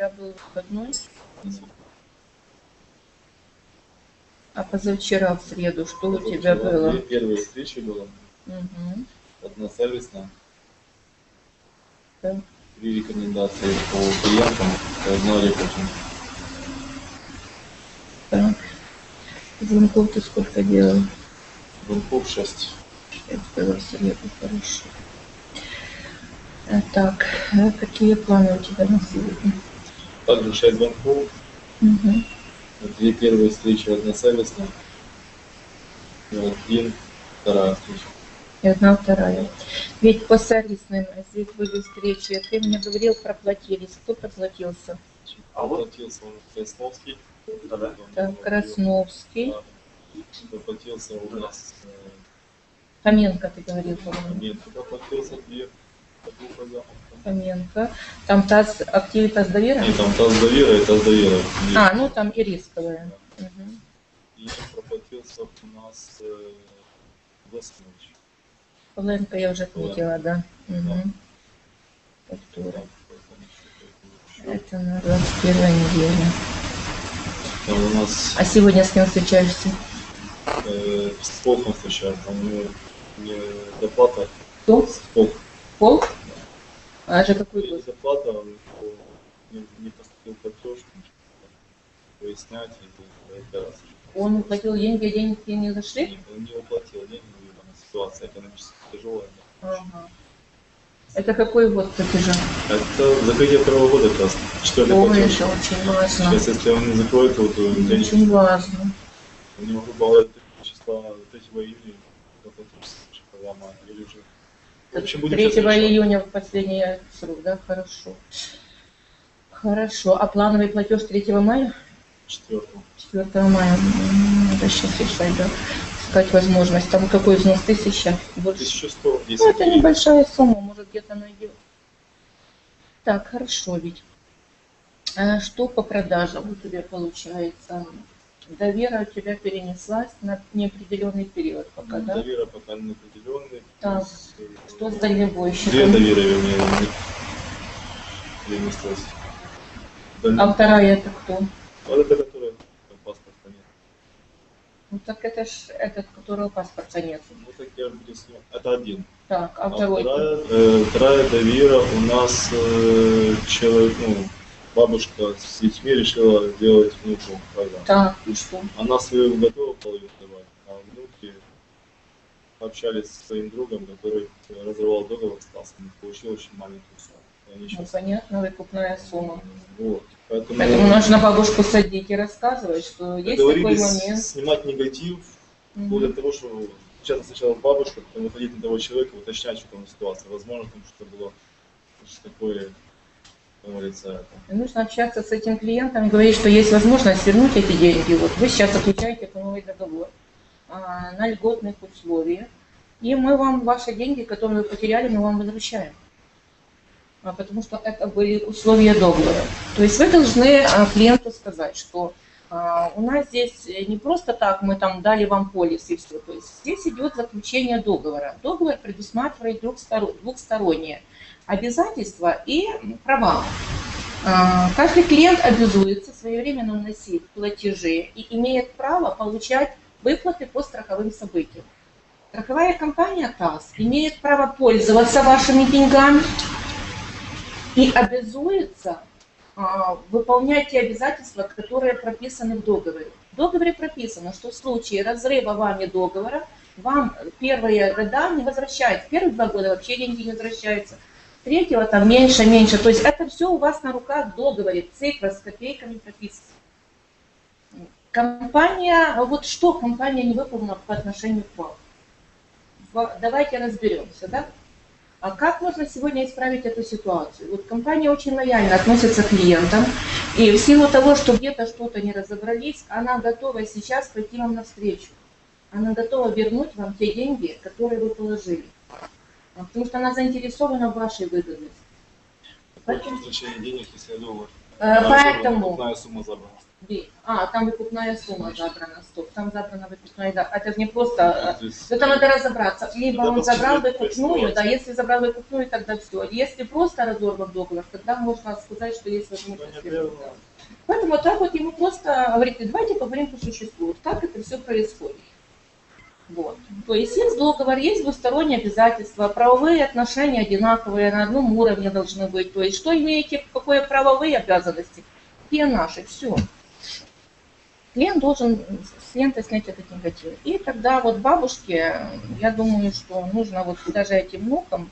Я был выходной, а позавчера в среду что у тебя Вчера было? Две первые встречи было. Мгм. Одна сервисная. Да. Три рекомендации по клиентам. Одна рекрутинг. Так. Звонков ты сколько делал? Звонков 6. Это было в среду, хорошо. А, Так, а какие планы у тебя на сегодня? Также 6 звонков. Мгм. Две первые встречи, одна сервисная. И один, вторая встреча. И одна вторая. Ведь по сервисным здесь были встречи. Ты мне говорил, проплатились. Кто проплатился? Оплатился он Красновский. Да. Так, Красновский. Оплатился у нас э, Хоменко, ты говорил, по-моему. нет, оплатился две. Одну программу. Хоменко. Там ТАСС, активитас доверия? Нет, там таз довера и таз довера. А, ну там и рисковая. Мгм. И проплатился у нас э, Власович. Павленко я уже отметила, да. Мгм. Фактура. Это на 21 неделя. Там у нас А сегодня с кем встречаешься? э, с Полком встречаем, там у него не доплата, Кто? Полк. Полк? А же он, э, не, не поступил платеж, выяснять и разбираться. Он уплатил деньги, а деньги не зашли? Нет, он не уплатил деньги, там ситуация экономически тяжелая. Ага. Это какой год платежа? Это закрытие второго года как раз, четвертый Ой, платеж. это очень важно. Сейчас, если он не закроет, то, то денег Очень важно. У него, грубо говоря, 3 числа 3 июня заплатится программа, или уже. Общем, будем 3 сейчас решать. июня в последний срок, да? Хорошо. Хорошо. А плановый платеж 3 мая? 4 4 мая. Надо сейчас решать, да? Искать возможность. Там какой взнос? Тысяча? Больше? 1110 Ну, это небольшая сумма, может где-то найдет. Так, хорошо ведь. А что по продажам у тебя получается? Довера у тебя перенеслась на неопределенный период пока, да? Доверие пока не определенный. Так. С, Что с дальнобойщиком? Две доверия, вернее, не- перенеслось. Даль- А вторая это кто? Вот это, которая паспорта нет. Ну так это ж этот, которого паспорта нет. Ну так я снимать. Это один. Так, а А второй? вторая, э, вторая довера у нас э, человек, ну, бабушка с детьми решила сделать внуку программу. Так, и что? Она свою готова половину давать, а внуки общались со своим другом, который разорвал договор с Таском, и получил очень маленькую сумму. Ну, сейчас... понятно, выкупная сумма. Вот. Поэтому, Поэтому нужно бабушку садить и рассказывать, что есть такой момент. снимать негатив, вплоть до того, что сейчас сначала бабушка, потом выходить на того человека, уточнять, что там ситуация. Возможно, там что-то было что такое, Нужно общаться с этим клиентом и говорить, что есть возможность вернуть эти деньги. Вот вы сейчас заключаете новый договор а, на льготных условиях, и мы вам ваши деньги, которые вы потеряли, мы вам возвращаем. А, потому что это были условия договора. То есть вы должны а, клиенту сказать, что а, у нас здесь не просто так мы там дали вам полис и все. То есть здесь идет заключение договора. Договор предусматривает двухсторо- двухстороннее обязательства и права. А, Каждый клиент обязуется своевременно вносить платежи и имеет право получать выплаты по страховым событиям. Страховая компания ТАСС имеет право пользоваться вашими деньгами и обязуется а, выполнять те обязательства, которые прописаны в договоре. В договоре прописано, что в случае разрыва вами договора вам первые года не возвращаются. Первые два года вообще деньги не возвращаются. Третьего там меньше, меньше. То есть это все у вас на руках в договоре, цифра с копейками прописана. Компания, вот что компания не выполнила по отношению к вам? Давайте разберемся, да? А как можно сегодня исправить эту ситуацию? Вот компания очень лояльно относится к клиентам, и в силу того, что где-то что-то не разобрались, она готова сейчас пойти вам навстречу. Она готова вернуть вам те деньги, которые вы положили. Потому что она заинтересована в вашей выгодности. Денег, если. Э, Поэтому сумма забрана. А, там выкупная сумма забрана, стоп, там забрана выкупная, да. Это не просто... э, То есть, Ну, надо разобраться. Либо он забрал выкупную, да, если забрал выкупную, тогда все. Если просто разорван договор, тогда можно сказать, что есть ну, возможность. Поэтому вот так вот ему просто говорите, давайте поговорим по существу. Как это все происходит? Вот. То есть есть договор, есть двусторонние обязательства, правовые отношения одинаковые, на одном уровне должны быть. То есть что имеете, какое правовые обязанности, какие наши, все. Клиент должен с клиента снять этот негатив. И тогда вот бабушке, я думаю, что нужно вот даже этим внукам,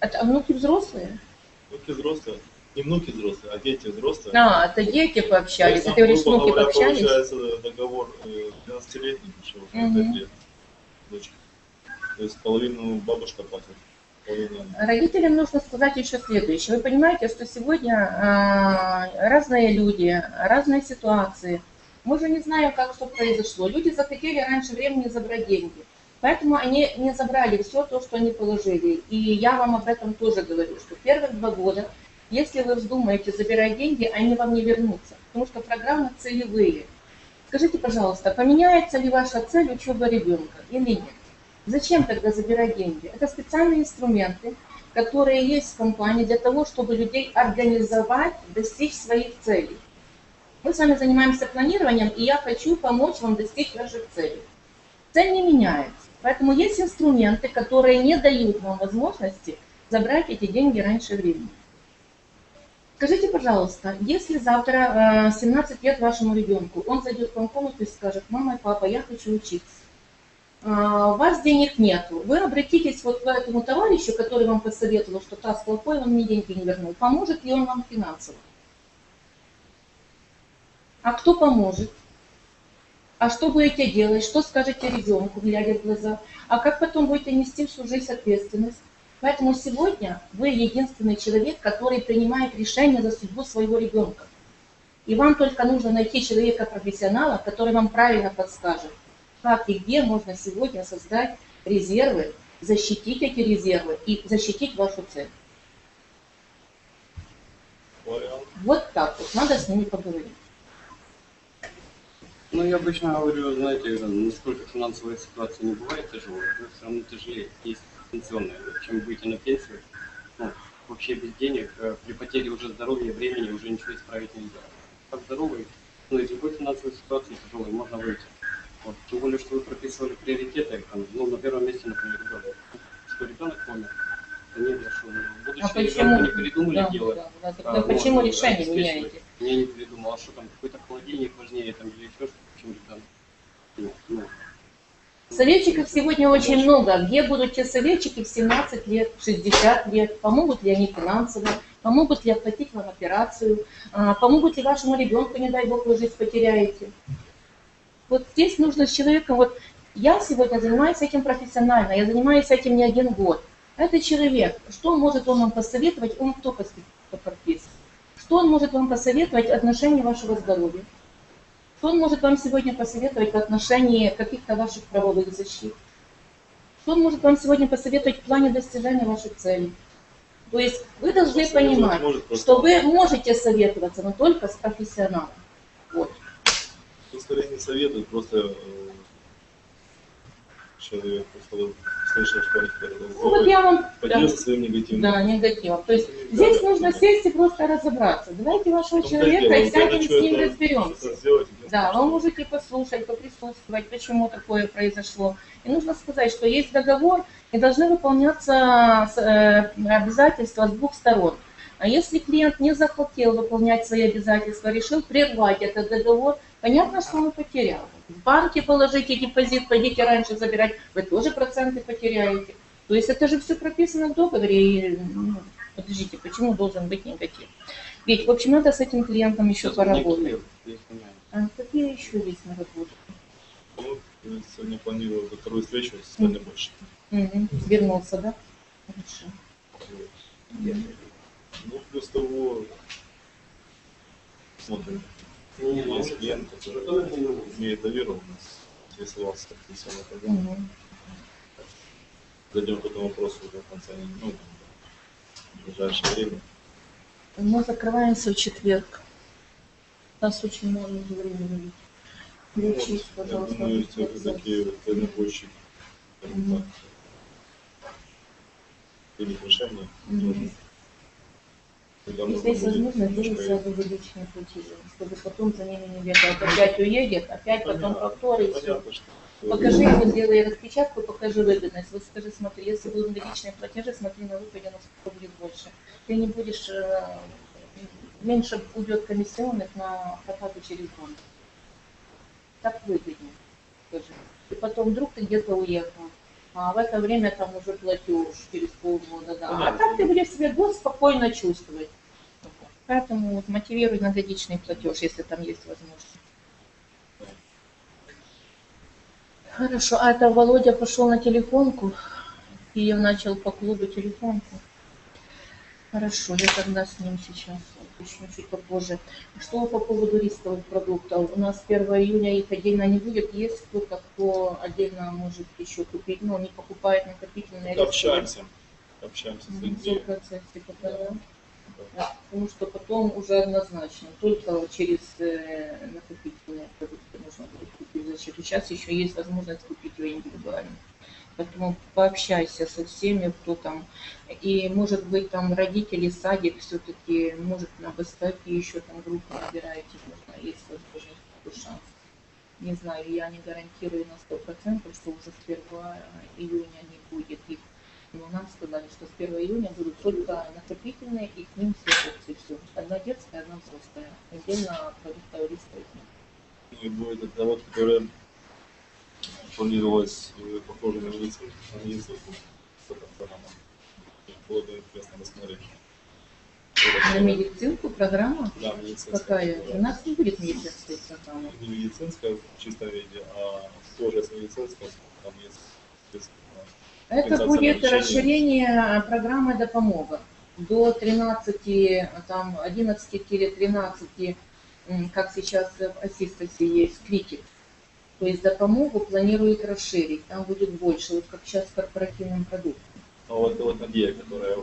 это внуки взрослые, Внуки взрослые. Не внуки взрослые, а дети взрослые. а, это дети пообщались, То ты есть, говоришь, внуки говоря, пообщались. Получается договор э, 12-летний, еще Мгм. 5 лет. дочке. То есть половину бабушка платит, Родителям нужно сказать еще следующее. Вы понимаете, что сегодня а, разные люди, разные ситуации. Мы же не знаем, как что произошло. Люди захотели раньше времени забрать деньги. Поэтому они не забрали все то, что они положили. И я вам об этом тоже говорю, что первых два года, если вы вздумаете забирать деньги, они вам не вернутся. Потому что программы целевые. Скажите, пожалуйста, поменяется ли ваша цель учеба ребенка или нет? Зачем тогда забирать деньги? Это специальные инструменты, которые есть в компании для того, чтобы людей организовать, достичь своих целей. Мы с вами занимаемся планированием, и я хочу помочь вам достичь ваших целей. Цель не меняется. Поэтому есть инструменты, которые не дают вам возможности забрать эти деньги раньше времени. Скажите, пожалуйста, если завтра э, 17 лет вашему ребенку, он зайдет к вам в комнату и скажет, мама и папа, я хочу учиться. А, У вас денег нету. Вы обратитесь вот к этому товарищу, который вам посоветовал, что Тасс плохой, он мне деньги не вернул. Поможет ли он вам финансово? А кто поможет? А что будете делать? Что скажете ребенку, глядя в глаза? А как потом будете нести всю жизнь ответственность? Поэтому сегодня вы единственный человек, который принимает решение за судьбу своего ребенка. И вам только нужно найти человека-профессионала, который вам правильно подскажет, как и где можно сегодня создать резервы, защитить эти резервы и защитить вашу цель. Вот так вот, надо с ними поговорить. Ну, я обычно говорю, знаете, насколько финансовая ситуация не бывает тяжелой, но все равно тяжелее. Есть пенсионная. Чем выйти на пенсию, ну, вообще без денег, э, при потере уже здоровья, времени уже ничего исправить нельзя. Как здоровый, ну, из любой финансовой ситуации тяжелой можно выйти. Вот. Тем более, что вы прописывали приоритеты, там, ну, на первом месте, например, ребенок. Что ребенок помер, это не для шоу. А Будущее почему? не придумали Да, делать. да, да. А, почему да, решение меняете? Я не придумал, а что там, какой-то холодильник важнее там или еще что-то, чем ребенок. Ну, ну, Советчиков сегодня очень много. Где будут те советчики в 17 лет, в 60 лет? Помогут ли они финансово? Помогут ли оплатить вам операцию? А, Помогут ли вашему ребенку, не дай бог, вы жизнь потеряете? Вот здесь нужно с человеком, вот я сегодня занимаюсь этим профессионально, я занимаюсь этим не один год. Это человек, что может он вам посоветовать, он кто по профессии? Что он может вам посоветовать в отношении вашего здоровья? Что он может вам сегодня посоветовать в отношении каких-то ваших правовых защит? Что он может вам сегодня посоветовать в плане достижения ваших целей? То есть вы должны понимать, может просто- что вы можете советоваться, но только с профессионалом. Вот. Тут скорее не советуют, просто э, человек просто Ну, вот я вам поделился своим негативным. да, негативом. То есть здесь нужно сесть и просто разобраться. Давайте вашего и человека дело, и сядем с ним это- разберемся. сделать, Да, вы можете послушать, поприсутствовать, почему такое произошло. И нужно сказать, что есть договор, и должны выполняться э, обязательства с двух сторон. А если клиент не захотел выполнять свои обязательства, решил прервать этот договор, понятно, что он потерял. В банке положите депозит, пойдите раньше забирать, вы тоже проценты потеряете. То есть это же все прописано в договоре. И, ну, подождите, почему должен быть негатив? Ведь, в общем, надо с этим клиентом еще сейчас поработать. А какие еще есть на работу? Ну, э, сегодня планирую во вторую встречу с вами больше. Мгм. Вернулся, да? Хорошо. Вот. Ну, плюс того, смотрим. Есть клиент, который имеет доверие у нас, интересовался профессиональной программой. Мгм. Зайдем к этому вопросу уже в конце, ну, в ближайшее время. Мы закрываемся в четверг. У нас очень мало времени. Включись, Я пожалуйста. думаю, все-таки дальнобойщик, скажем так, тоже. И здесь возможно сразу выдачные платежи, чтобы потом за ними не бегать. Опять уедет, опять потом Понятно. повтор и все. Покажи ему, сделай распечатку, покажи выгодность. Вот скажи, смотри, если будут годичные платежи, смотри на выходе, насколько будет больше. Ты не будешь, э, меньше уйдет комиссионных на прокату через банк. Так выгоднее, скажи. И потом вдруг ты где-то уехал, а в это время там уже платеж через полгода, да. А так ты будешь себя год спокойно чувствовать. Поэтому вот мотивируй на годичный платеж, если там есть возможность. Хорошо, а это Володя пошел на телефонку и начал по клубу телефонку. Хорошо, я тогда с ним сейчас начну чуть попозже. Что по поводу рисковых продуктов? У нас 1 июня их отдельно не будет. Есть кто-то, кто отдельно может еще купить, но не покупает накопительные рисковые? общаемся, общаемся с людьми. в процессе пока, да? Да, Потому что потом уже однозначно, только через э, накопительные продукты можно будет купить защиту. Сейчас еще есть возможность купить ее индивидуально. Поэтому пообщайся со всеми, кто там. И может быть там родители, садик все-таки, может на Востоке еще там группу набираете, можно, есть возможность, такой шанс. Не знаю, я не гарантирую на 100%, что уже с 1 июня не будет их. Но нам сказали, что с 1 июня будут только накопительные, и к ним все опции. Все. Одна детская, одна взрослая. Отдельно продуктовый лист будет это завод, который планировалось похоже на медицину, на программой. И Было бы интересно посмотреть. На медицинку программа Да, медицинская. какая? программа. У нас не будет медицинской программы. Не медицинская в чистом виде, а схожая с медицинской, там есть без- Это будет расширение программы допомога до 13, там 11-13, м, как сейчас в ассистенсе есть, критик. То есть допомогу планируют расширить, там будет больше, вот как сейчас с корпоративным продуктом. А вот, вот Надея, которая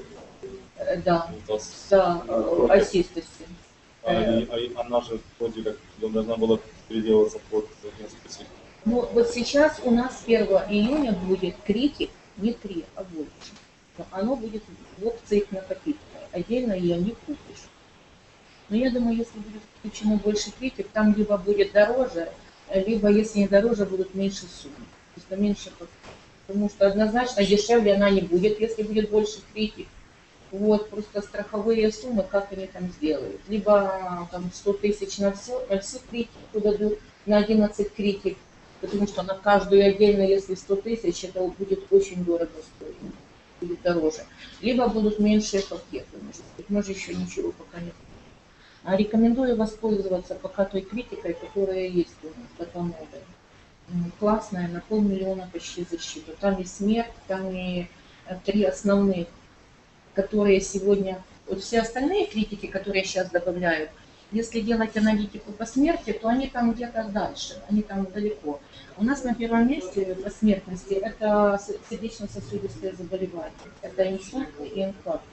Э, Да, нас, да, э, ассистенсе. а, и- а она же вроде как должна была переделаться под специфику. Ну, вот сейчас у нас 1 июня будет критик, не 3, а больше. Но оно будет в опциях накопительной. Отдельно ее не купишь. Но я думаю, если будет включено больше критик, там либо будет дороже, либо, если не дороже, будут меньше суммы. Просто меньше, по- потому что однозначно дешевле она не будет, если будет больше критик. Вот, просто страховые суммы, как они там сделают. Либо там 100 тысяч на все, на всю критику дадут, на 11 критик, потому что на каждую отдельно, если 100 тысяч, это будет очень дорого стоить, будет дороже. Либо будут меньшие пакеты, может быть, мы еще ничего пока не рекомендую воспользоваться пока той критикой, которая есть у нас, допомогой. М, Классная, на полмиллиона почти защита. Там и смерть, там и э, три основных, которые сегодня, вот все остальные критики, которые сейчас добавляют, если делать аналитику по смерти, то они там где-то дальше, они там далеко. У нас на первом месте по смертности это сердечно-сосудистые заболевания, это инсульт и инфаркт.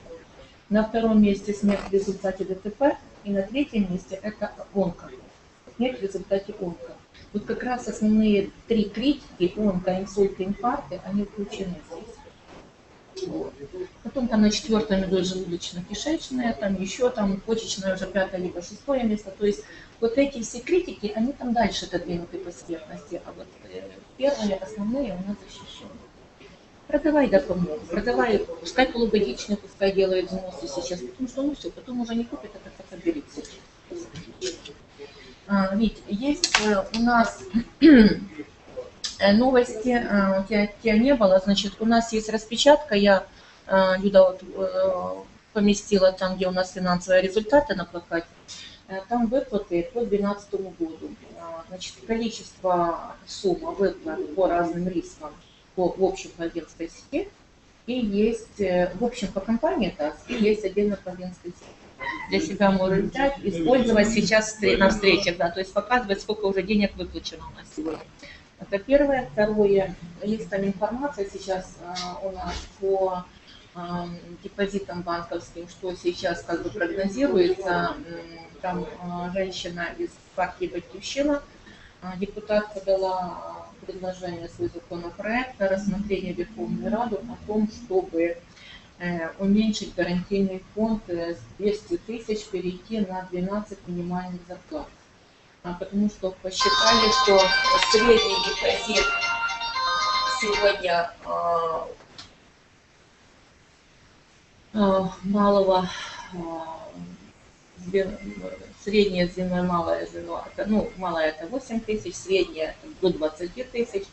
На втором месте смерть в результате ДТП, и на третьем месте это онко, смерть в результате онко. Вот как раз основные три критики, онко, инсульт инфаркты, они включены здесь. Вот. Потом там на четвертом идут желудочно-кишечные, там еще там почечное уже пятое либо шестое место. То есть вот эти все критики, они там дальше отодвинуты по смертности, а вот э, первые основные у нас защищены. Продавай допомогу, продавай, пускай полугодичные, пускай делают взносы сейчас, потому что ну все, потом уже не купит, это как оберется. А, Вить, есть э, у нас э, новости, э, у тебя, тебя не было, значит, у нас есть распечатка, я, Люда, вот, поместила там, где у нас финансовые результаты на плакате, там выплаты по 2012 году. А, Значит, количество сумма выплат по разным рискам по, в общем по агентской сети и есть, э, в общем, по компании ТАСС, и есть отдельно по агентской сети. Для себя можно взять, использовать сейчас на встречах, да, то есть показывать, сколько уже денег выплачено у нас сегодня. Это первое. Второе, есть там информация сейчас а, у нас по а, депозитам банковским, что сейчас как бы прогнозируется. Там а, женщина из партии «Батьковщина», депутат подала предложение, свой законопроект на рассмотрение Верховной Рады о том, чтобы э, уменьшить гарантийный фонд э, с 200 тысяч, перейти на 12 минимальных зарплат. А, Потому что посчитали, что средний депозит сегодня а, а, малого а, звен- среднее звено, малое звено, это, ну, малое это 8 тысяч, среднее до 20 тысяч,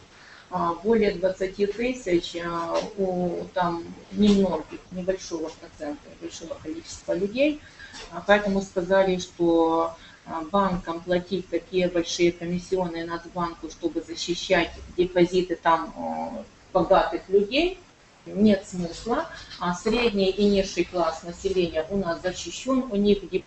а, более 20 тысяч а, у там немногих, небольшого процента, небольшого количества людей, А, поэтому сказали, что банкам платить такие большие комиссионные Нацбанку, чтобы защищать депозиты там богатых людей, нет смысла. А средний и низший класс населения у нас защищен, у них деп-